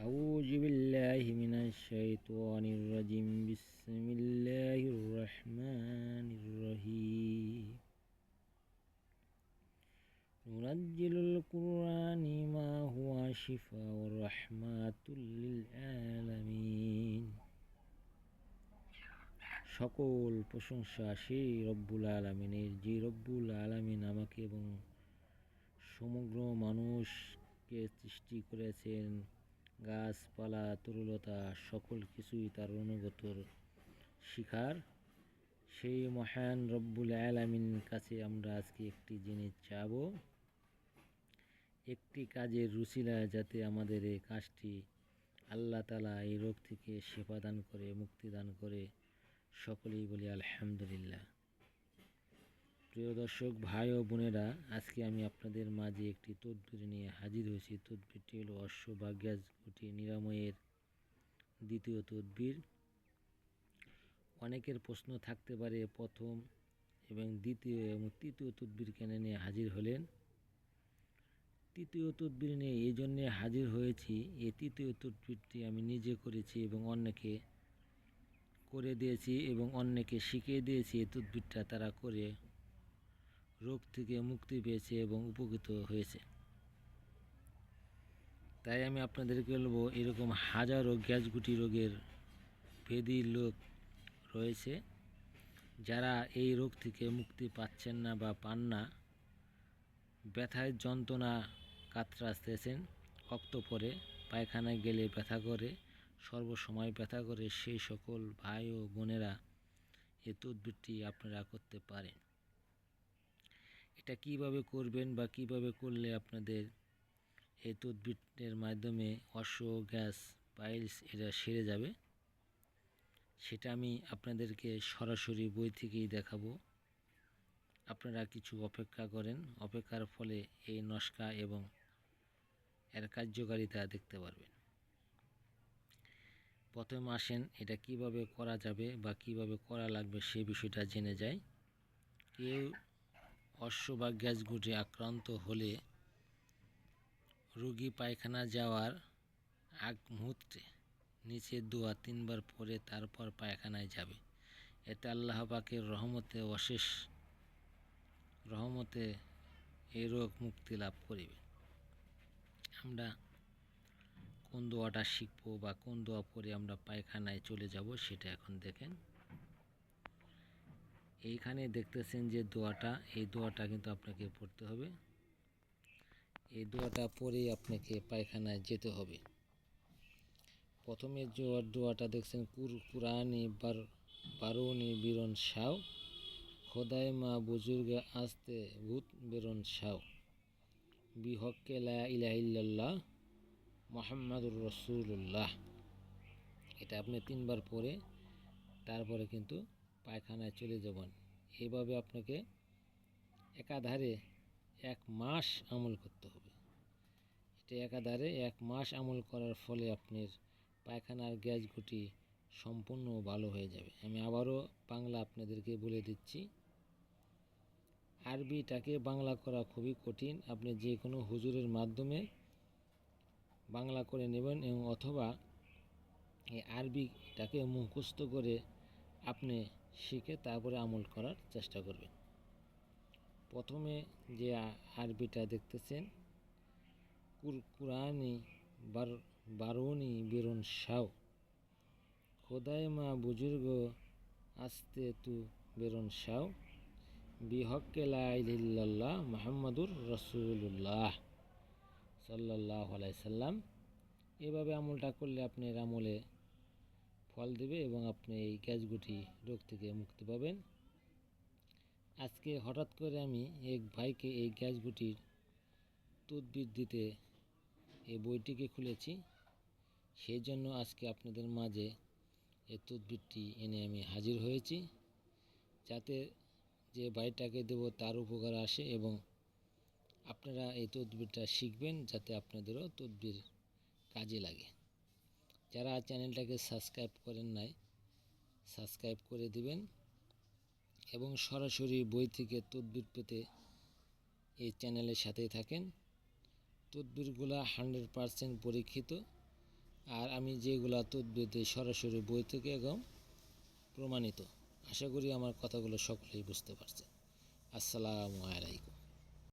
أعوذ بالله من الشيطان الرجيم بسم الله الرحمن الرحيم ننزل القرآن ما هو شفاء ورحمة للعالمين সকল প্রশংসা সেই রব্বুল আলমিনের যে রব্বুল আলমিন আমাকে এবং সমগ্র মানুষকে সৃষ্টি করেছেন গাছপালা, তরুলতা, সকল কিছুই তার অনুগতর শিখার। সেই মহান রব্বুল আলামিন কাছে আমরা আজকে একটি জিনিস চাব। একটি কাজের রুচিলা যাতে আমাদের এই কাজটি আল্লাহ তালা এই রোগ থেকে সেবা দান করে, মুক্তি দান করে সকলেই বলি আলহামদুলিল্লাহ। প্রিয় দর্শক, ভাই ও বোনেরা, আজকে আমি আপনাদের মাঝে একটি তদবির নিয়ে হাজির হয়েছি। তদবিরটি হল অশ্ব বা নিরাময়ের দ্বিতীয় তদবির। অনেকের প্রশ্ন থাকতে পারে, প্রথম এবং দ্বিতীয় এবং তৃতীয় তদবির কেন নিয়ে হাজির হলেন? তৃতীয় তদবির নিয়ে এই জন্যে হাজির হয়েছি এই তৃতীয় তদবিরটি আমি নিজে করেছি এবং অন্যকে করে দিয়েছি এবং অন্যকে শিখিয়ে দিয়েছি এই তদবিরটা তারা করে রোগ থেকে মুক্তি পেয়েছে এবং উপকৃত হয়েছে। তাই আমি আপনাদেরকে বলব, এরকম হাজারো গ্যাসগুটি রোগের ভেদি লোক রয়েছে, যারা এই রোগ থেকে মুক্তি পাচ্ছেন না বা পান না। ব্যথায় যন্ত্রণা কাতরাতেছেন, রক্ত পরে, পায়খানায় গেলে ব্যথা করে, সর্বসময় ব্যথা করে সেই সকল ভাই ও বোনেরা এই তদবিরটি আপনারা করতে পারেন। এটা কীভাবে করবেন বা কীভাবে করলে আপনাদের এই তদবিরের মাধ্যমে অশ্ব গ্যাস, পাইলস এটা সেরে যাবে? সেটা আমি আপনাদেরকে সরাসরি বই থেকেই দেখাবো। আপনারা কিছু অপেক্ষা করেন। অপেক্ষার ফলে এই নস্কা এবং এর কার্যকারিতা দেখতে পারবেন। প্রথম আসেন এটা কীভাবে করা যাবে বা কীভাবে করা লাগবে সে বিষয়টা জেনে যায়। কেউ অশ্ব বা গ্যাস গুটে আক্রান্ত হলে রোগী পায়খানা যাওয়ার আগ মুহূর্তে নিচে দোয়া তিনবার পরে তারপর পায়খানায় যাবে। এতে আল্লাহ পাকের রহমতে অশেষ রহমতে এই রোগ মুক্তি লাভ করিবে। আমরা কোন দোয়াটা শিখব বা কোন দোয়া পরে আমরা পায়খানায় চলে যাব সেটা এখন দেখেন। এইখানে দেখতেছেন যে দোয়াটা, এই দোয়াটা কিন্তু আপনাকে পড়তে হবে। এই দোয়াটা পরেই আপনাকে পায়খানায় যেতে হবে। প্রথমে জোয়ার দোয়াটা দেখছেন, কুর কুরানি বার বারুনি বিরন সাও, খোদায় মা বুজুর্গে আসতে ভূত বেরন সাও। বিহককে লা ইলাহিল্লাহ মোহাম্মদুর রসুল্লাহ এটা আপনি তিনবার পরে তারপরে কিন্তু পায়খানায় চলে যাবেন এইভাবে আপনাকে একাধারে এক মাস আমল করতে হবে। এটা একাধারে এক মাস আমল করার ফলে আপনার পায়খানার গ্যাস গুটি সম্পূর্ণ ভালো হয়ে যাবে। আমি আবারও বাংলা আপনাদেরকে বলে দিচ্ছি। আরবিটাকে বাংলা করা খুবই কঠিন। আপনি যে কোনো হুজুরের মাধ্যমে বাংলা করে নেবেন এবং অথবা এই আরবিটাকে মুখস্থ করে আপনি শিখে তারপরে আমল করার চেষ্টা করবেন। প্রথমে যে আরবিটা দেখতেছেন কুরকুরানি বার, বারুনি বেরুন সাও খোদায় মা বুজুর্গ, আসতে তু বেরুন সাও বিহক্কে লাইল্লাহ মোহাম্মদুর রসুল্লাহ সাল্লাহ সাল্লাম। এভাবে আমলটা করলে আপনার আমলে ফল দেবে এবং আপনি এই গ্যাসগুটি রোগ থেকে মুক্তি পাবেন। আজকে হঠাৎ করে আমি এক ভাইকে এই গ্যাসগুটির তদবির দিতে এই বইটিকে খুলেছি। সেই জন্য আজকে আপনাদের মাঝে এই তদবিরটি এনে আমি হাজির হয়েছি। যাতে যে বাইটাকে দেব তার উপকার আসে এবং আপনারা এই তদবিরটা শিখবেন যাতে আপনাদেরও তদবির কাজে লাগে। যারা চ্যানেলটাকে সাবস্ক্রাইব করেন নাই, সাবস্ক্রাইব করে দিবেন এবং সরাসরি বই থেকে তদবির পেতে এই চ্যানেলের সাথেই থাকেন। তদবিরগুলো হান্ড্রেড পারসেন্ট পরীক্ষিত। আর আমি যেগুলা তদ্বির দিই সরাসরি বই থেকে একদম প্রমাণিত। আশা করি আমার কথাগুলো সকলেই বুঝতে পারছে আসসালামু আলাইকুম।